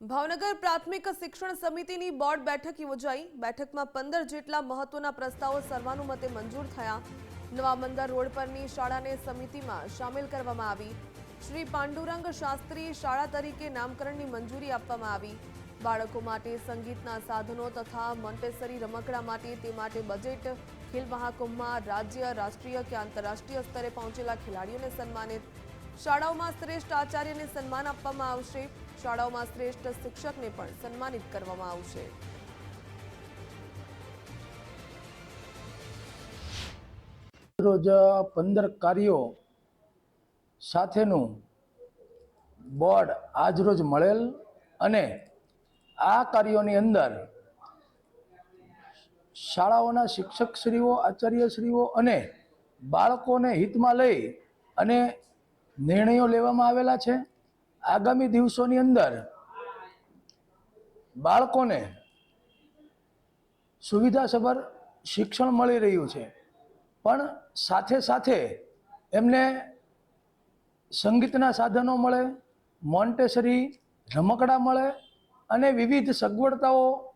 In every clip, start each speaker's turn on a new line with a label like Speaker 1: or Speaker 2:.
Speaker 1: ભાવનગર પ્રાથમિક શિક્ષણ સમિતિની બોર્ડ બેઠક યોજાઈ. બેઠકમાં પંદર જેટલા મહત્વના પ્રસ્તાવો સર્વાનુમતે મંજૂર થયા. નવા મંદર રોડ પરની શાળાને સમિતિમાં સામેલ કરવામાં આવી. શ્રી પાંડુરંગ શાસ્ત્રી શાળા તરીકે નામકરણની મંજૂરી આપવામાં આવી. બાળકો માટે સંગીતના સાધનો તથા મોન્ટેસરી રમકડા માટે તે માટે બજેટ. ખેલ મહાકુંભમાં રાજ્ય, રાષ્ટ્રીય કે આંતરરાષ્ટ્રીય સ્તરે પહોંચેલા ખેલાડીઓને સન્માનિત. શાળાઓમાં શ્રેષ્ઠ આચાર્યને સન્માન આપવામાં આવશે. શાળાઓમાં શ્રેષ્ઠ શિક્ષકને પણ સન્માનિત કરવામાં આવશે.
Speaker 2: રોજ પંદર કાર્યો સાથેનું બોર્ડ આજરોજ મળેલ અને આ કાર્યોની અંદર શાળાઓના શિક્ષકશ્રીઓ, આચાર્યશ્રીઓ અને બાળકોને હિતમાં લઈ અને નિર્ણયો લેવામાં આવેલા છે. આગામી દિવસોની અંદર બાળકોને સુવિધાસભર શિક્ષણ મળી રહ્યું છે. પણ સાથે સાથે એમને સંગીતના સાધનો મળે, મોન્ટેસરી રમકડા મળે અને વિવિધ સગવડતાઓ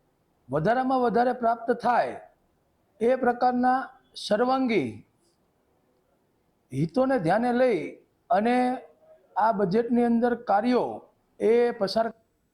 Speaker 2: વધારામાં વધારે પ્રાપ્ત થાય એ પ્રકારના સર્વાંગી હિતોને ધ્યાને લઈ અને આ બજેટની અંદર કાર્યો એ પસાર